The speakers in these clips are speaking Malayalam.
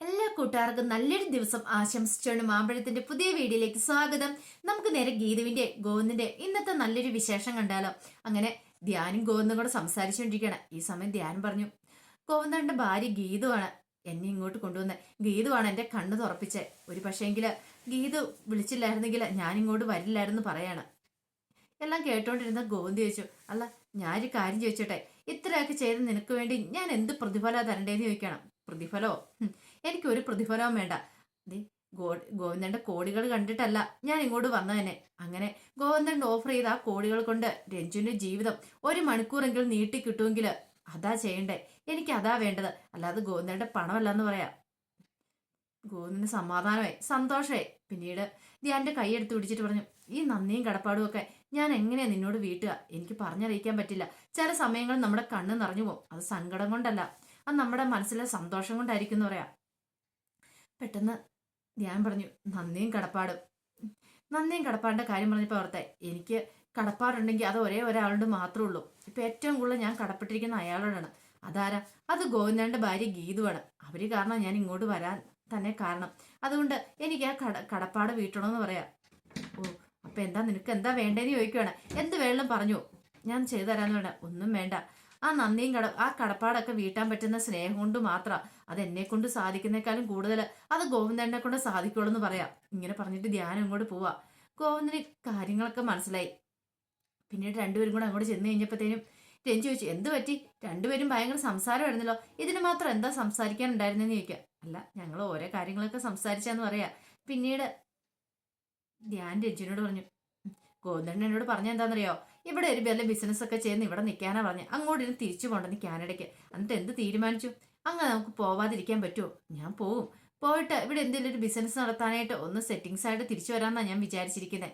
എല്ലാ കൂട്ടുകാർക്കും നല്ലൊരു ദിവസം ആശംസിച്ചാണ് മാമ്പഴത്തിന്റെ പുതിയ വീഡിയോയിലേക്ക് സ്വാഗതം. നമുക്ക് നേരെ ഗീതുവിന്റെ ഗോവിന്ദിന്റെ ഇന്നത്തെ നല്ലൊരു വിശേഷം കണ്ടാലോ? അങ്ങനെ ധ്യാനും ഗോവിന്ദും കൂടെ സംസാരിച്ചുകൊണ്ടിരിക്കുകയാണ്. ഈ സമയം ധ്യാനം പറഞ്ഞു ഗോവിന്ദന്റെ ഭാര്യ ഗീതുവാണ് എന്നെ ഇങ്ങോട്ട് കൊണ്ടുവന്ന്. ഗീതുവാണ് എന്റെ കണ്ണ് തുറപ്പിച്ചെ. ഒരു പക്ഷേങ്കിൽ ഗീതു വിളിച്ചില്ലായിരുന്നെങ്കിൽ ഞാൻ ഇങ്ങോട്ട് വരില്ലായിരുന്നു പറയാണ്. എല്ലാം കേട്ടോണ്ടിരുന്ന ഗോവിന്ദ് ചോദിച്ചു അല്ല ഞാനൊരു കാര്യം ചോദിച്ചോട്ടെ? ഇത്രയൊക്കെ ചെയ്ത് നിനക്ക് വേണ്ടി ഞാൻ എന്ത് പ്രതിഫലം തരണ്ടേന്ന് ചോദിക്കണം? പ്രതിഫലോ? എനിക്ക് ഒരു പ്രതിഫലവും വേണ്ട. ദേ ഗോ ഗോവിന്ദന്റെ കോടികൾ കണ്ടിട്ടല്ല ഞാൻ ഇങ്ങോട്ട് വന്നതന്നെ. അങ്ങനെ ഗോവിന്ദൻ ഓഫർ ചെയ്ത ആ കോടികൾ കൊണ്ട് രഞ്ജുവിന്റെ ജീവിതം ഒരു മണിക്കൂറെങ്കിലും നീട്ടി കിട്ടുമെങ്കിൽ അതാ ചെയ്യണ്ടേ? എനിക്ക് അതാ വേണ്ടത്. അല്ലാതെ ഗോവിന്ദന്റെ പണമല്ല എന്ന് പറയാം. ഗോവിന്ദന് സമാധാനമായി സന്തോഷമായി. പിന്നീട് ധ്യാന്റെ കൈയെടുത്ത് പിടിച്ചിട്ട് പറഞ്ഞു ഈ നന്ദിയും കടപ്പാടും ഒക്കെ ഞാൻ എങ്ങനെയാ നിന്നോട് വീട്ടുക? എനിക്ക് പറഞ്ഞറിയിക്കാൻ പറ്റില്ല. ചില സമയങ്ങളിൽ നമ്മുടെ കണ്ണ് നിറഞ്ഞു പോകും. അത് സങ്കടം കൊണ്ടല്ല. അത് നമ്മുടെ മനസ്സിലെ സന്തോഷം കൊണ്ടായിരിക്കും എന്ന് പറയാം. പെട്ടെന്ന് ധ്യാൻ പറഞ്ഞു നന്ദിയും കടപ്പാടും. നന്ദിയും കടപ്പാടിന്റെ കാര്യം പറഞ്ഞപ്പോൾ ഓർത്തെ എനിക്ക് കടപ്പാടുണ്ടെങ്കിൽ അത് ഒരേ ഒരാളുടെ മാത്രമേ ഉള്ളൂ. ഇപ്പൊ ഏറ്റവും കൂടുതൽ ഞാൻ കടപ്പെട്ടിരിക്കുന്ന അയാളോടാണ്. അതാരാ? അത് ഗോവിന്ദന്റെ ഭാര്യ ഗീതുവാണ്. അവർ കാരണം ഞാൻ ഇങ്ങോട്ട് വരാൻ തന്നെ കാരണം. അതുകൊണ്ട് എനിക്ക് ആ കട കടപ്പാട് വീട്ടണമെന്ന് പറയാം. ഓ അപ്പൊ എന്താ നിനക്ക് എന്താ വേണ്ടേന്ന് ചോദിക്കുവാണ്. എന്ത് വേണം പറഞ്ഞു. ഞാൻ ചെയ്തു തരാന്ന് വേണ്ട ഒന്നും വേണ്ട. ആ നന്ദിയും കട ആ കടപ്പാടൊക്കെ വീട്ടാൻ പറ്റുന്ന സ്നേഹം കൊണ്ട് മാത്രം അത് എന്നെ കൊണ്ട് സാധിക്കുന്നേക്കാളും കൂടുതൽ അത് ഗോവിന്ദനെ കൊണ്ട് സാധിക്കുള്ളൂ എന്ന് പറയാം. ഇങ്ങനെ പറഞ്ഞിട്ട് ധ്യാനം അങ്ങോട്ട് പോവാ. ഗോവിന്ദന് കാര്യങ്ങളൊക്കെ മനസ്സിലായി. പിന്നീട് രണ്ടുപേരും കൂടെ അങ്ങോട്ട് ചെന്ന് കഴിഞ്ഞപ്പോഴത്തേനും രഞ്ജി ചോദിച്ചു എന്ത് പറ്റി? രണ്ടുപേരും ഭയങ്കര സംസാരമായിരുന്നല്ലോ ഇതിന് മാത്രം എന്താ സംസാരിക്കാനുണ്ടായിരുന്നെന്ന് ചോദിക്കുക അല്ല ഞങ്ങൾ ഓരോ കാര്യങ്ങളൊക്കെ സംസാരിച്ചാന്ന് പറയാ. പിന്നീട് ധ്യാൻ രഞ്ജുവിനോട് പറഞ്ഞു ഗോവിന്ദൻ എന്നോട് പറഞ്ഞ ഇവിടെ ഒരു വല്ല ബിസിനസ് ഒക്കെ ചെയ്യുന്ന ഇവിടെ നിൽക്കാനാ പറഞ്ഞ്. അങ്ങോട്ട് ഇരുന്ന് തിരിച്ചു പോകണ്ടെന്ന് കാനഡയ്ക്ക്. എന്നിട്ട് എന്ത് തീരുമാനിച്ചു? അങ്ങനെ നമുക്ക് പോവാതിരിക്കാൻ പറ്റുമോ ഞാൻ പോവും. പോയിട്ട് ഇവിടെ എന്തെങ്കിലും ഒരു ബിസിനസ് നടത്താനായിട്ട് ഒന്ന് സെറ്റിങ്സ് ആയിട്ട് തിരിച്ചു വരാമെന്നാ ഞാൻ വിചാരിച്ചിരിക്കുന്നത്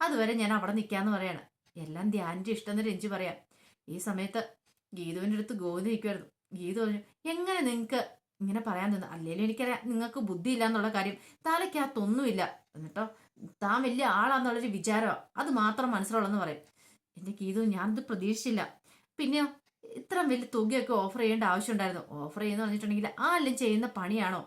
അതുവരെ ഞാൻ അവിടെ നിൽക്കാന്ന് പറയാണ്. എല്ലാം ധ്യാനിന്റെ ഇഷ്ടം എന്ന് രഞ്ജു പറയാം. ഈ സമയത്ത് ഗീതുവിന്റെ അടുത്ത് ഗോതി നിൽക്കുമായിരുന്നു ഗീതു പറഞ്ഞു എങ്ങനെ നിങ്ങൾക്ക് ഇങ്ങനെ പറയാൻ തോന്നുന്നു അല്ലെങ്കിലും എനിക്കറിയാം നിങ്ങൾക്ക് ബുദ്ധി ഇല്ല എന്നുള്ള കാര്യം. തലയ്ക്കകത്തൊന്നുമില്ല. എന്നിട്ടോ താൻ വലിയ ആളാന്നുള്ളൊരു വിചാരമാണ് അത് മാത്രം മനസ്സിലുള്ളതെന്ന് പറയും. എന്റെ ഗീതു ഞാനത് പ്രതീക്ഷിച്ചില്ല. പിന്നെ ഇത്ര വലിയ തുകയൊക്കെ ഓഫർ ചെയ്യേണ്ട ആവശ്യമുണ്ടായിരുന്നു. ഓഫർ ചെയ്യുന്ന പറഞ്ഞിട്ടുണ്ടെങ്കിൽ ആ എല്ലാം ചെയ്യുന്ന പണിയാണോ?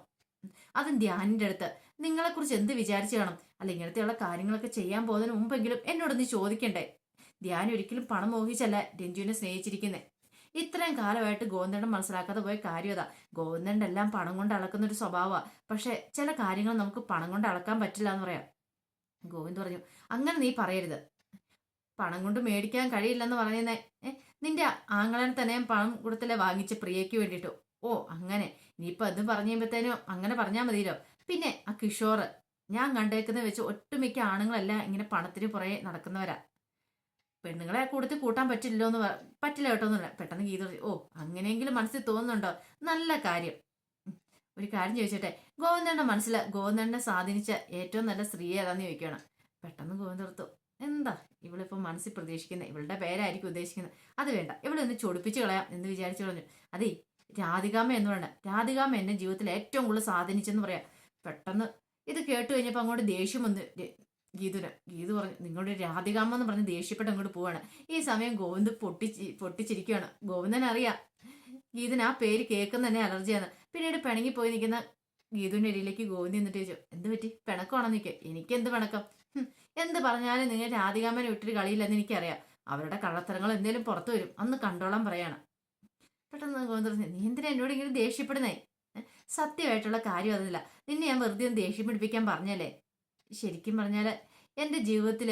അതും ധ്യാനിന്റെ അടുത്ത്. നിങ്ങളെക്കുറിച്ച് എന്ത് വിചാരിച്ചു കാണും അല്ല ഇങ്ങനത്തെയുള്ള കാര്യങ്ങളൊക്കെ ചെയ്യാൻ പോകുന്നതിന് മുമ്പെങ്കിലും എന്നോട് നീ ചോദിക്കണ്ടേ? ധ്യാൻ ഒരിക്കലും പണം മോഹിച്ചല്ല രഞ്ജുവിനെ സ്നേഹിച്ചിരിക്കുന്നത് ഇത്രയും കാലമായിട്ട് ഗോവിന്ദൻ മനസ്സിലാക്കാതെ പോയ കാര്യം അതാ. ഗോവിന്ദന്റെ എല്ലാം പണം കൊണ്ട് അളക്കുന്ന ഒരു സ്വഭാവമാണ് പക്ഷെ ചില കാര്യങ്ങൾ നമുക്ക് പണം കൊണ്ട് അളക്കാൻ പറ്റില്ല എന്ന് പറയാം. ഗോവിന്ദ് പറഞ്ഞു അങ്ങനെ നീ പറയരുത്. പണം കൊണ്ട് മേടിക്കാൻ കഴിയില്ലെന്ന് പറയുന്നേ. നിന്റെ ആങ്ങളൻ തന്നെ പണം കൊടുത്തല്ലേ വാങ്ങിച്ച് പ്രിയയ്ക്ക് വേണ്ടിയിട്ട്? ഓ അങ്ങനെ. ഇനിയിപ്പോൾ അത് പറഞ്ഞു കഴിയുമ്പോഴത്തേനും അങ്ങനെ പറഞ്ഞാൽ മതിയല്ലോ. പിന്നെ ആ കിഷോർ ഞാൻ കണ്ടേക്കുന്നത് വെച്ച് ഒട്ടുമിക്ക ആണുങ്ങളെല്ലാം ഇങ്ങനെ പണത്തിന് പുറകെ നടക്കുന്നവരാ. പെണ്ണുങ്ങളെ കൂടുതൽ കൂട്ടാൻ പറ്റില്ലോ എന്ന് പറ- പറ്റില്ല കേട്ടോ എന്നല്ല പെട്ടെന്ന് ഗീത ഓ അങ്ങനെയെങ്കിലും മനസ്സിൽ തോന്നുന്നുണ്ടോ? നല്ല കാര്യം. ഒരു കാര്യം ചോദിച്ചോട്ടെ. ഗോവിന്ദന്റെ മനസ്സിൽ ഗോവിന്ദനെ സ്വാധീനിച്ച ഏറ്റവും നല്ല സ്ത്രീ ഏതാന്ന് ചോദിക്കുകയാണ് പെട്ടെന്ന് ഗോവിന്ദ ഓർത്തു എന്താ ഇവളിപ്പോൾ മനസ്സിൽ പ്രതീക്ഷിക്കുന്നത്? ഇവളുടെ പേരായിരിക്കും ഉദ്ദേശിക്കുന്നത്. അത് വേണ്ട. ഇവളെ ഒന്ന് ചൊടിപ്പിച്ച് കളയാം എന്ന് വിചാരിച്ചു കളഞ്ഞു. അതേ രാധികാമ്മ എന്ന് വേണ്ട രാധികാമ്മ എന്നെ ജീവിതത്തിൽ ഏറ്റവും കൂടുതൽ സ്വാധീനിച്ചെന്ന് പറയാം. പെട്ടെന്ന് ഇത് കേട്ട് കഴിഞ്ഞപ്പോൾ അങ്ങോട്ട് ദേഷ്യം വന്ന് ഗീതുന. ഗീതു പറഞ്ഞു നിങ്ങളുടെ രാധികാമ്മ എന്ന് പറഞ്ഞ് ദേഷ്യപ്പെട്ട് അങ്ങോട്ട് പോവാണ്. ഈ സമയം ഗോവിന്ദ് പൊട്ടിച്ച് പൊട്ടിച്ചിരിക്കുകയാണ്. ഗോവിന്ദൻ അറിയാം. ഗീതിന് ആ പേര് കേൾക്കുന്ന തന്നെ അലർജിയാണ്. പിന്നീട് പിണങ്ങി പോയി നിൽക്കുന്ന ഗീതുവിന്റെ ഇടയിലേക്ക് ഗോവിന്ദ് എന്നിട്ട് ചോദിച്ചു എന്ത് പറ്റി? പിണക്കമാണെന്ന് നിൽക്കുക എനിക്ക് എന്ത് പിണക്കം എന്ത് പറഞ്ഞാലും നിങ്ങൾ രാധികാമ്മനെ വിട്ടിട്ട് കളിയില്ലെന്ന് എനിക്കറിയാം. അവരുടെ കള്ളത്തരങ്ങൾ എന്തേലും പുറത്തു വരും. അന്ന് കണ്ടോളാൻ പറയാണ്. പെട്ടെന്ന് ഗോവിന്ദ് പറഞ്ഞു നീ എന്തിനാ എന്നോട് ഇങ്ങനെ ദേഷ്യപ്പെടുന്നേ? സത്യമായിട്ടുള്ള കാര്യം അതല്ല നിന്നെ ഞാൻ വെറുതെ ഒന്ന് ദേഷ്യം പിടിപ്പിക്കാൻ പറഞ്ഞല്ലേ? ശരിക്കും പറഞ്ഞാൽ എന്റെ ജീവിതത്തിൽ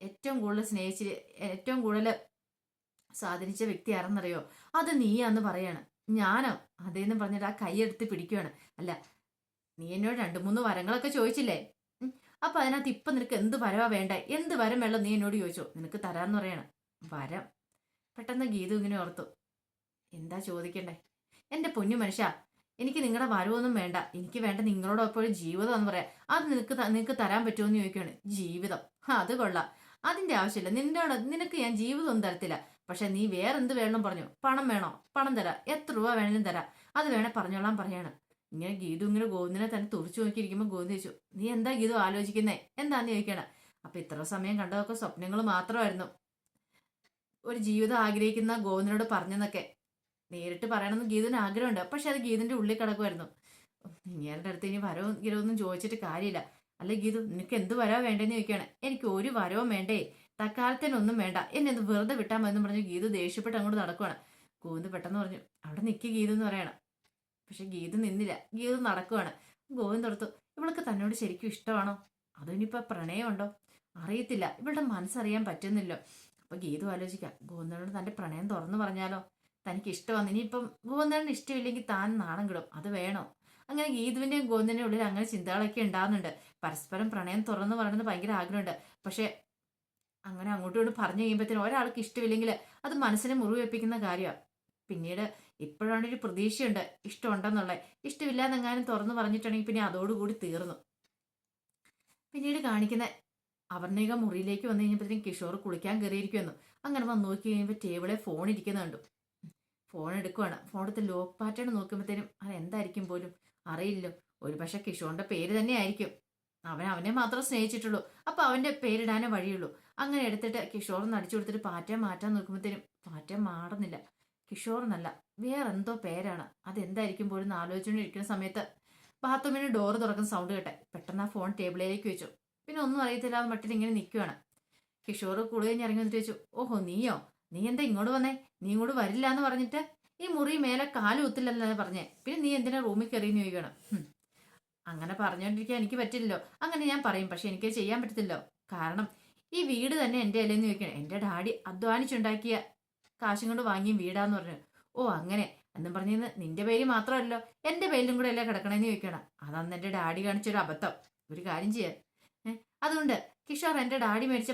ഏറ്റവും കൂടുതൽ സ്നേഹിച്ച് ഏറ്റവും കൂടുതൽ സ്വാധീനിച്ച വ്യക്തി ആരെന്നറിയോ അത് നീയാന്ന് പറയാണ്. ഞാനോ? അതേന്ന് പറഞ്ഞിട്ട് ആ കൈയെടുത്ത് പിടിക്കുകയാണ് അല്ല നീ എന്നോട് രണ്ട് മൂന്ന് വരങ്ങളൊക്കെ ചോദിച്ചില്ലേ. അപ്പൊ അതിനകത്ത് ഇപ്പൊ നിനക്ക് എന്ത് വരവാ വേണ്ട? എന്ത് വരം വേണം നീ എന്നോട് ചോദിച്ചോ. നിനക്ക് തരാന്ന് പറയണം. വരം? പെട്ടെന്ന് ഗീതു ഇങ്ങനെ ഓർത്തു. എന്താ ചോദിക്കണ്ടേ? എന്റെ പൊന്നു മനുഷ്യ എനിക്ക് നിങ്ങളുടെ വരവൊന്നും വേണ്ട. എനിക്ക് വേണ്ട നിങ്ങളോടൊപ്പം ഒരു ജീവിതം എന്ന് പറയാം അത് നിനക്ക് നിനക്ക് തരാൻ പറ്റുമോ എന്ന് ചോദിക്കുകയാണ്. ജീവിതം. അത് കൊള്ളാം. അതിന്റെ ആവശ്യമില്ല. നിന്നോട് നിനക്ക് ഞാൻ ജീവിതമൊന്നും തരത്തില്ല. പക്ഷെ നീ വേറെന്ത് വേണം പറഞ്ഞു. പണം വേണോ? പണം തരാം. എത്ര രൂപ വേണേലും തരാം. അത് വേണേ പറഞ്ഞോളാൻ പറയാണ്. ഇങ്ങനെ ഗീതു ഇങ്ങനെ ഗോവിന്ദനെ തന്നെ തുറച്ചു നോക്കിയിരിക്കുമ്പോൾ ഗോവിന്ദ് ചോദിച്ചു നീ എന്താ ഗീതു ആലോചിക്കുന്നേ? എന്താന്ന് ചോദിക്കണ? അപ്പൊ ഇത്ര സമയം കണ്ടതൊക്കെ സ്വപ്നങ്ങൾ മാത്രമായിരുന്നു. ഒരു ജീവിതം ആഗ്രഹിക്കുന്ന ഗോവിന്ദനോട് പറഞ്ഞെന്നൊക്കെ നേരിട്ട് പറയണമെന്ന് ഗീതുവിന് ആഗ്രഹമുണ്ട്. പക്ഷെ അത് ഗീതിന്റെ ഉള്ളിൽ കിടക്കുമായിരുന്നു. ഇങ്ങേരുടെ അടുത്ത് ഇനി വരവും ഗിരവൊന്നും ചോദിച്ചിട്ട് കാര്യമില്ല. അല്ല ഗീതു നിനക്ക് എന്ത് വരവോ വേണ്ടെന്ന് ചോദിക്കുകയാണ് എനിക്ക് ഒരു വരവും വേണ്ടേ? തക്കാലത്തിനൊന്നും വേണ്ട. എന്നെ ഒന്ന് വെറുതെ വിട്ടാൽ മതി എന്ന് പറഞ്ഞു ഗീതു ദേഷ്യപ്പെട്ട് അങ്ങോട്ട് നടക്കുവാണ്. ഗോവിന്ദ് പെട്ടെന്ന് പറഞ്ഞു അവിടെ നിൽക്കി ഗീതു എന്ന് പറയണം. പക്ഷെ ഗീതു നിന്നില്ല. ഗീതു നടക്കുവാണ്. ഗോവിന്ദ് ഓർത്തു ഇവൾക്ക് തന്നോട് ശരിക്കും ഇഷ്ടമാണോ? അതോ ഇനിയിപ്പോൾ പ്രണയമുണ്ടോ? അറിയത്തില്ല. ഇവളുടെ മനസ്സറിയാൻ പറ്റുന്നില്ലോ. അപ്പൊ ഗീതു ആലോചിക്കാം ഗോവിന്ദനോട് തന്റെ പ്രണയം തുറന്നു പറഞ്ഞാലോ? തനിക്ക് ഇഷ്ടമാണ് ഇനിയിപ്പം ഗോവിന്ദനോട് ഇഷ്ടമില്ലെങ്കിൽ താൻ നാണം കിടും. അത് വേണോ? അങ്ങനെ ഗീതുവിന്റെയും ഗോവിന്ദന്റെ ഉള്ളിൽ അങ്ങനെ ചിന്തകളൊക്കെ ഉണ്ടാകുന്നുണ്ട് പരസ്പരം പ്രണയം തുറന്നു പറയുന്നത് ഭയങ്കര ആഗ്രഹമുണ്ട്. പക്ഷെ അങ്ങനെ അങ്ങോട്ടും ഇങ്ങോട്ടും പറഞ്ഞു കഴിയുമ്പോഴത്തേനും ഒരാൾക്ക് ഇഷ്ടമില്ലെങ്കിൽ അത് മനസ്സിനെ മുറിവേൽപ്പിക്കുന്ന കാര്യമാണ് പിന്നീട് ഇപ്പോഴാണ് ഒരു പ്രതീക്ഷയുണ്ട്. ഇഷ്ടമുണ്ടെന്നുള്ളത് ഇഷ്ടമില്ലാന്നെങ്ങാനും തുറന്നു പറഞ്ഞിട്ടുണ്ടെങ്കിൽ പിന്നെ അതോടുകൂടി തീർന്നു. പിന്നീട് കാണിക്കുന്ന അവർണിക മുറിയിലേക്ക് വന്നു കഴിഞ്ഞപ്പോഴത്തേക്കും കിഷോർ കുളിക്കാൻ കയറിയിരിക്കുമെന്നു അങ്ങനെ വന്ന് നോക്കി കഴിയുമ്പോൾ ടേബിളെ ഫോൺ ഇരിക്കുന്നുണ്ട് ഫോൺ എടുക്കുവാണ്. ഫോൺ എടുത്ത് ലോക്ക് പാറ്റേൺ നോക്കുമ്പോഴത്തേനും അത് എന്തായിരിക്കും പോലും അറിയില്ലോ ഒരു പക്ഷെ പേര് തന്നെ ആയിരിക്കും അവൻ അവനെ മാത്രം സ്നേഹിച്ചിട്ടുള്ളൂ. അപ്പൊ അവന്റെ പേരിടാനേ വഴിയുള്ളൂ. അങ്ങനെ എടുത്തിട്ട് കിഷോർ നടിച്ചു കൊടുത്തിട്ട് പാറ്റ മാറ്റാൻ നോക്കുമ്പോഴത്തേനും പാറ്റ മാറുന്നില്ല. കിഷോർ എന്നല്ല വേറെന്തോ പേരാണ്. അതെന്തായിരിക്കും പോലും ആലോചിച്ചുകൊണ്ടിരിക്കുന്ന സമയത്ത് ബാത്റൂമിന് ഡോർ തുറക്കുന്ന സൗണ്ട് കേട്ടെ. പെട്ടെന്ന് ആ ഫോൺ ടേബിളിലേക്ക് വെച്ചു. പിന്നെ ഒന്നും അറിയത്തില്ല മട്ടിൽ ഇങ്ങനെ നിൽക്കുകയാണ് കിഷോർ കുളി ഇറങ്ങി വന്നിട്ട് ചോദിച്ചു ഓഹോ നീയോ? നീ എന്താ ഇങ്ങോട്ട് വന്നേ? നീ ഇങ്ങോട്ട് വരില്ല എന്ന് പറഞ്ഞിട്ട് ഈ മുറി മേലെ കാൽ കുത്തില്ലല്ലോ പറഞ്ഞേ. പിന്നെ നീ എന്തിനാ റൂമിൽ കയറിയെന്ന് ചോദിക്കണം അങ്ങനെ പറഞ്ഞുകൊണ്ടിരിക്കാൻ എനിക്ക് പറ്റില്ലല്ലോ. അങ്ങനെ ഞാൻ പറയും പക്ഷെ എനിക്ക് ചെയ്യാൻ പറ്റത്തില്ലോ. കാരണം ഈ വീട് തന്നെ എന്റെ അല്ലേന്ന് ചോദിക്കണം എന്റെ ഡാഡി അധ്വാനിച്ചുണ്ടാക്കിയ കാശും കൊണ്ട് വാങ്ങിയ വീടാന്ന് പറഞ്ഞു. ഓ അങ്ങനെ. എന്നും പറഞ്ഞിരുന്ന് നിന്റെ പേര് മാത്രമല്ലോ എന്റെ പേരിലും കൂടെ അല്ലേ കിടക്കണേന്ന് ചോദിക്കണം. അതന്ന് എന്റെ ഡാഡി കാണിച്ചൊരു അബദ്ധം. ഒരു കാര്യം ചെയ്യാൻ അതുകൊണ്ട് കിഷോർ എന്റെ ഡാഡി മേടിച്ച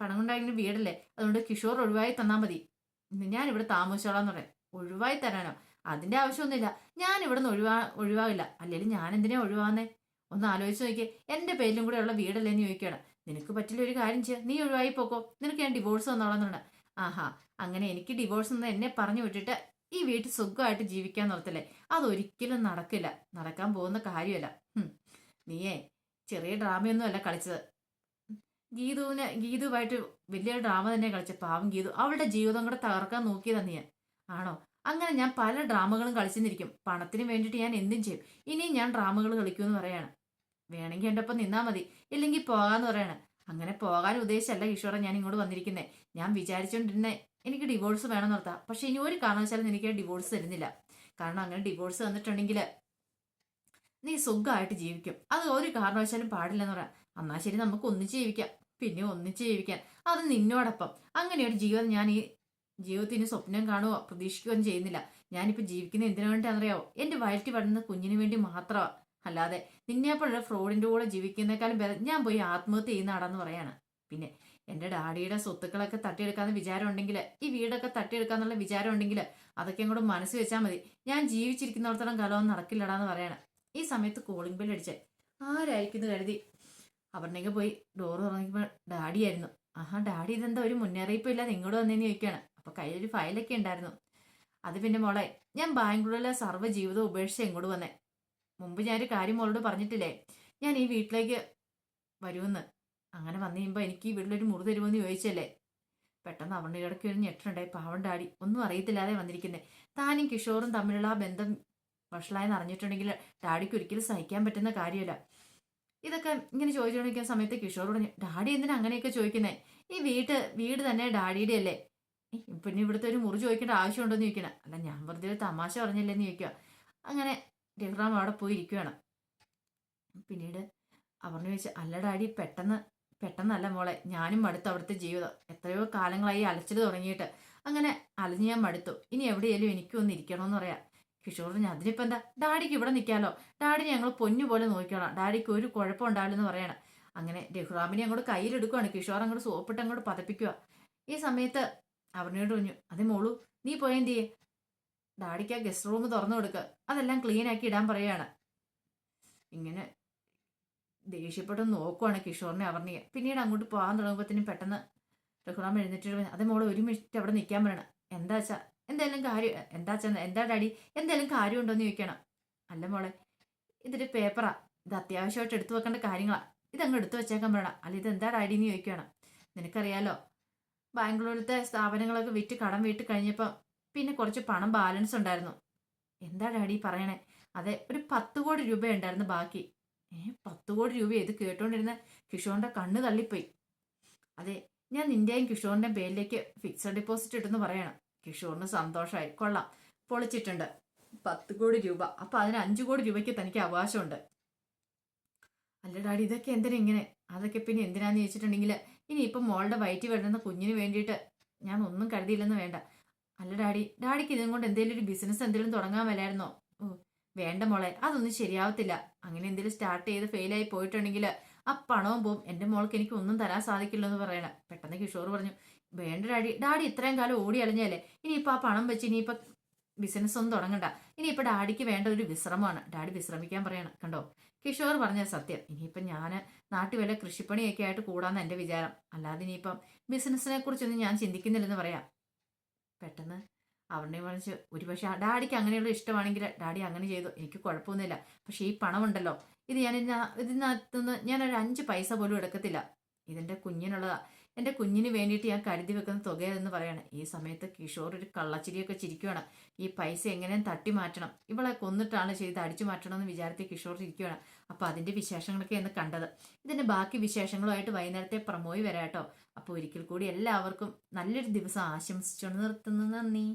പണം കൊണ്ടായിരുന്നു വീടല്ലേ? അതുകൊണ്ട് കിഷോർ ഒഴിവായി തന്നാൽ മതി. ഞാൻ ഇവിടെ താമസിച്ചോളാന്ന് പറയാം. ഒഴിവായി തരാനോ? അതിന്റെ ആവശ്യമൊന്നുമില്ല. ഞാൻ ഇവിടെ നിന്ന് ഒഴിവാ ഒഴിവാകില്ല. അല്ലെങ്കിൽ ഞാൻ എന്തിനാ ഒഴിവാന്നേ ഒന്ന് ആലോചിച്ച് നോക്കിയേ. എന്റെ പേരിലും കൂടെ ഉള്ള വീടല്ലേ എന്ന് ചോദിക്കണം. നിനക്ക് പറ്റില്ല ഒരു കാര്യം ചെയ്യാം. നീ ഒഴിവായി പോക്കോ. നിനക്ക് ഞാൻ ഡിവോഴ്സ് തന്നോളാന്നുണ്ട് ആഹാ അങ്ങനെ എനിക്ക് ഡിവോഴ്സ് എന്ന് എന്നെ പറഞ്ഞു വിട്ടിട്ട് ഈ വീട്ടിൽ സുഖമായിട്ട് ജീവിക്കാൻ നിർത്തല്ലേ? അതൊരിക്കലും നടക്കില്ല. നടക്കാൻ പോകുന്ന കാര്യമല്ല. നീയേ ചെറിയ ഡ്രാമയൊന്നും അല്ല കളിച്ചത്. ഗീതുവിന് ഗീതുവായിട്ട് വലിയ ഡ്രാമ തന്നെ കളിച്ച പാവം ഗീതു. അവളുടെ ജീവിതം കൂടെ തകർക്കാൻ നോക്കിയതാ നീ. ആണോ? അങ്ങനെ ഞാൻ പല ഡ്രാമകളും കളിച്ചെന്നിരിക്കും. പണത്തിന് വേണ്ടിയിട്ട് ഞാൻ എന്തും ചെയ്യും. ഇനിയും ഞാൻ ഡ്രാമകൾ കളിക്കുമെന്ന് പറയാണ്. വേണമെങ്കിൽ എന്റെ ഒപ്പം നിന്നാ മതി. ഇല്ലെങ്കിൽ പോകാന്ന് പറയാണ്. അങ്ങനെ പോകാൻ ഉദ്ദേശിച്ചല്ല ഈശ്വരൻ ഞാൻ ഇങ്ങോട്ട് വന്നിരിക്കുന്നേ. ഞാൻ വിചാരിച്ചോണ്ടിരുന്നേ എനിക്ക് ഡിവോഴ്സ് വേണം ഓർത്താ. പക്ഷെ ഇനി ഒരു കാരണവശാലും എനിക്ക് ഡിവോഴ്സ് തരുന്നില്ല. കാരണം അങ്ങനെ ഡിവോഴ്സ് തന്നിട്ടുണ്ടെങ്കിൽ നീ സുഖമായിട്ട് ജീവിക്കും. അത് ഒരു കാരണവശാലും പാടില്ലെന്ന് പറയാം. എന്നാ ശരി നമുക്ക് ഒന്നിച്ച് ജീവിക്കാം. പിന്നെ ഒന്നിച്ച് ജീവിക്കാൻ. അത് നിന്നോടൊപ്പം. അങ്ങനെ ഒരു ജീവിതം ഞാൻ ഈ ജീവിതത്തിന് സ്വപ്നം കാണുകയോ പ്രതീക്ഷിക്കുകയോ ചെയ്യുന്നില്ല. ഞാനിപ്പോൾ ജീവിക്കുന്ന എന്തിനു വേണ്ടിയാണെന്നറിയാവോ? എന്റെ വയറ്റി പടുന്ന കുഞ്ഞിന് വേണ്ടി മാത്രമാ. അല്ലാതെ നിന്നെപ്പോഴുള്ള ഫ്രോഡിന്റെ കൂടെ ജീവിക്കുന്നേക്കാളും ഭേദം ഞാൻ പോയി ആത്മഹത്യ ചെയ്യുന്ന ആടാന്ന് പറയാണ്. പിന്നെ എന്റെ ഡാഡിയുടെ സ്വത്തുക്കളൊക്കെ തട്ടിയെടുക്കാന്ന് വിചാരം ഉണ്ടെങ്കിൽ ഈ വീടൊക്കെ തട്ടിയെടുക്കാന്നുള്ള വിചാരം ഉണ്ടെങ്കിൽ അതൊക്കെ കൂടെ മനസ്സ് വെച്ചാൽ മതി. ഞാൻ ജീവിച്ചിരിക്കുന്നിടത്തോളം കാലമൊന്നും നടക്കില്ലടാന്ന് പറയാണ്. ഈ സമയത്ത് കോളിംഗ് ബെൽ അടിച്ചേ ആരായിരിക്കുന്നു കരുതി അപർണയ്ക്ക് പോയി ഡോറ് തുറന്നപ്പോൾ ഡാഡിയായിരുന്നു ആഹാ ഡാഡി ഇതെന്താ? ഒരു മുന്നറിയിപ്പ് ഇല്ലാതെ ഇങ്ങോട്ട് വന്നേന്ന് ചോദിക്കുകയാണ്. അപ്പൊ കയ്യിലൊരു ഫയലൊക്കെ ഉണ്ടായിരുന്നു. അത് പിന്നെ മോളെ ഞാൻ ബാംഗ്ലൂരിലെ സർവ ജീവിതം ഉപേക്ഷിച്ച് ഇങ്ങോട്ട് വന്നേ? മുമ്പ് ഞാനൊരു കാര്യം മോളോട് പറഞ്ഞിട്ടില്ലേ? ഞാൻ ഈ വീട്ടിലേക്ക് വരുമെന്ന്. അങ്ങനെ വന്നു കഴിയുമ്പോൾ എനിക്ക് ഈ വീട്ടിലൊരു മുറി തരുമെന്ന് ചോദിച്ചല്ലേ? പെട്ടെന്ന് അവളുടെ ഇടയ്ക്ക് ഒരു ഞെട്ടുണ്ടായി പാവം ഡാഡി ഒന്നും അറിയത്തില്ലാതെ വന്നിരിക്കുന്നത് താനും കിഷോറും തമ്മിലുള്ള ആ ബന്ധം വഷളായെന്ന് അറിഞ്ഞിട്ടുണ്ടെങ്കിൽ ഡാഡിക്ക് ഒരിക്കലും സഹിക്കാൻ പറ്റുന്ന കാര്യമല്ല. ഇതൊക്കെ ഇങ്ങനെ ചോദിച്ചുകൊണ്ടിരിക്കുന്ന സമയത്ത് പറഞ്ഞു ഡാഡി എന്തിനാ അങ്ങനെയൊക്കെ ചോദിക്കുന്നേ? ഈ വീട്ട് വീട് തന്നെ ഡാഡിയുടെ അല്ലേ? പിന്നെ ഇവിടുത്തെ ഒരു മുറി ചോദിക്കേണ്ട ആവശ്യമുണ്ടോ എന്ന് ചോദിക്കണം അല്ല ഞാൻ വെറുതെ ഒരു തമാശ പറഞ്ഞില്ലെന്ന് ചോദിക്കുക അങ്ങനെ രഘുറാം അവിടെ പോയി ഇരിക്കുകയാണ് പിന്നീട് അവറിന് ചോദിച്ചു അല്ല ഡാഡി പെട്ടെന്ന് പെട്ടെന്നല്ല മോളെ ഞാനും മടുത്തു അവിടുത്തെ ജീവിതം. എത്രയോ കാലങ്ങളായി അലച്ചിൽ തുടങ്ങിയിട്ട്. അങ്ങനെ അലഞ്ഞ് ഞാൻ മടുത്തു. ഇനി എവിടെയെങ്കിലും എനിക്കും ഒന്ന് ഇരിക്കണമെന്ന് പറയാം. കിഷോർ പറഞ്ഞു അതിനിപ്പോൾ എന്താ? ഡാഡിക്ക് ഇവിടെ നിൽക്കാമല്ലോ ഡാഡി ഞങ്ങൾ പൊന്നു പോലെ നോക്കിക്കോളാം. ഡാഡിക്ക് ഒരു കുഴപ്പം ഉണ്ടാവില്ലെന്ന് പറയണം. അങ്ങനെ രഘുറാമിനെ അങ്ങോട്ട് കയ്യിലെടുക്കുവാണ്. കിഷോർ അങ്ങോട്ട് സോപ്പിട്ട് അങ്ങോട്ട് പതപ്പിക്കുക ഈ സമയത്ത് അവനോട് പറഞ്ഞു അതേ മോളു നീ പോയെന്ത് ചെയ്യേ? ഡാഡിക്ക് ആ ഗസ്റ്റ് റൂം തുറന്നു കൊടുക്കുക അതെല്ലാം ക്ലീൻ ആക്കി ഇടാൻ പറയാണ് ഇങ്ങനെ ദേഷ്യപ്പെട്ട് നോക്കുവാണ് കിഷോറിനെ അവർണിയെ. പിന്നീട് അങ്ങോട്ട് പോകാൻ തുടങ്ങുമ്പോഴത്തേനും പെട്ടെന്ന് രഘുറാം എഴുന്നേറ്റ് അതേ മോളെ ഒരു മിനിറ്റ് അവിടെ നിൽക്കാൻ പറയണം. എന്താ വെച്ചാ എന്തായാലും കാര്യം എന്താ വെച്ചാ എന്താ ഡാഡി? എന്തായാലും കാര്യമുണ്ടോന്ന് ചോദിക്കണം. അല്ല മോളെ ഇതൊരു പേപ്പറാ. ഇത് അത്യാവശ്യമായിട്ട് എടുത്തു വെക്കേണ്ട കാര്യങ്ങളാ. ഇതങ്ങ് എടുത്തു വെച്ചേക്കാൻ പറയണം. അല്ല ഇത് എന്താ ഡാഡി എന്ന് ചോദിക്കണം നിനക്കറിയാലോ? ബാംഗ്ലൂരിലത്തെ സ്ഥാപനങ്ങളൊക്കെ വിറ്റ് കടം വീട്ട് കഴിഞ്ഞപ്പം പിന്നെ കുറച്ച് പണം ബാലൻസ് ഉണ്ടായിരുന്നു. എന്താ ഡാഡി പറയണേ? അതെ ഒരു പത്ത് കോടി രൂപ ഉണ്ടായിരുന്നു ബാക്കി. ഏ പത്ത് കോടി രൂപ ഇത് കേട്ടോണ്ടിരുന്ന? കിഷോറിന്റെ കണ്ണ് തള്ളിപ്പോയി. അതെ ഞാൻ നിന്റെയും കിഷോറിന്റെയും പേരിലേക്ക് ഫിക്സഡ് ഡെപ്പോസിറ്റ് ഇട്ടെന്ന് പറയണം. കിഷോറിന് സന്തോഷമായി. കൊള്ളാം. പൊളിച്ചിട്ടുണ്ട്. പത്ത് കോടി രൂപ. അപ്പൊ അതിന് അഞ്ചു കോടി രൂപയ്ക്ക് തനിക്ക് അവകാശമുണ്ട്. അല്ല ഡാഡി ഇതൊക്കെ എന്തിനാ ഇങ്ങനെ? അതൊക്കെ പിന്നെ എന്തിനാന്ന് ചോദിച്ചിട്ടുണ്ടെങ്കിൽ ഇനി ഇപ്പം മോളുടെ വയറ്റി വരുന്ന കുഞ്ഞിന് വേണ്ടിയിട്ട് ഞാൻ ഒന്നും കരുതിയില്ലെന്ന് വേണ്ട. അല്ല ഡാഡി. ഡാഡിക്ക് ഇതും കൊണ്ട് എന്തെങ്കിലും ഒരു ബിസിനസ് എന്തെങ്കിലും തുടങ്ങാൻ മേലായിരുന്നോ ഓ വേണ്ട മോളെ. അതൊന്നും ശരിയാവത്തില്ല. അങ്ങനെ എന്തെങ്കിലും സ്റ്റാർട്ട് ചെയ്ത് ഫെയിലായി പോയിട്ടുണ്ടെങ്കിൽ ആ പണവും പോവും. എന്റെ മോൾക്ക് എനിക്ക് ഒന്നും തരാൻ സാധിക്കില്ല എന്ന് പറയണം. പെട്ടെന്ന് കിഷോർ പറഞ്ഞു വേണ്ട ഡാഡി. ഡാഡി ഇത്രയും കാലം ഓടി അലഞ്ഞാലേ ഇനിയിപ്പോൾ ആ പണം വെച്ച് ഇനിയിപ്പോൾ ബിസിനസ് ഒന്നും തുടങ്ങണ്ട. ഇനിയിപ്പോൾ ഡാഡിക്ക് വേണ്ട ഒരു വിശ്രമമാണ്. ഡാഡി വിശ്രമിക്കാൻ പറയണം. കണ്ടോ? കിഷോർ പറഞ്ഞ സത്യം. ഇനിയിപ്പം ഞാൻ നാട്ടിൽ വല്ല കൃഷിപ്പണിയൊക്കെ ആയിട്ട് കൂടാന്ന് എന്റെ വിചാരം. അല്ലാതെ ഇനിയിപ്പം ബിസിനസ്സിനെ കുറിച്ചൊന്നും ഞാൻ ചിന്തിക്കുന്നില്ലെന്ന് പറയാം. പെട്ടെന്ന് അവരുടെ പറഞ്ഞ് ഒരുപക്ഷെ ആ ഡാഡിക്ക് അങ്ങനെയുള്ള ഇഷ്ടമാണെങ്കിൽ ഡാഡി അങ്ങനെ ചെയ്തു. എനിക്ക് കുഴപ്പമൊന്നുമില്ല. പക്ഷേ ഈ പണമുണ്ടല്ലോ. ഇത് ഞാൻ ഇതിന- ഇതിനകത്തുനിന്ന് ഞാനൊരു അഞ്ച് പൈസ പോലും എടുക്കത്തില്ല. ഇതിന്റെ കുഞ്ഞിനുള്ളതാ. എന്റെ കുഞ്ഞിന് വേണ്ടിയിട്ട് ഞാൻ കരുതി വെക്കുന്ന തുകയെന്ന് പറയണം. ഈ സമയത്ത് കിഷോർ ഒരു കള്ളച്ചിരിയൊക്കെ ചിരിക്കുകയാണ് ഈ പൈസ എങ്ങനെയും തട്ടി മാറ്റണം. ഇവളെ കൊന്നിട്ടാണ് ചെയ്ത് അടിച്ചു മാറ്റണം എന്ന് വിചാരത്തിൽ കിഷോർ ഇരിക്കുകയാണ് അപ്പോൾ അതിന്റെ വിശേഷങ്ങളൊക്കെ എന്ന് കണ്ടത്. ഇതിന്റെ ബാക്കി വിശേഷങ്ങളുമായിട്ട് വൈകുന്നേരത്തെ പ്രമോയി വരാട്ടോ അപ്പോൾ ഒരിക്കൽ കൂടി എല്ലാവർക്കും നല്ലൊരു ദിവസം ആശംസിച്ചു നിർത്തുന്നു. നന്ദി.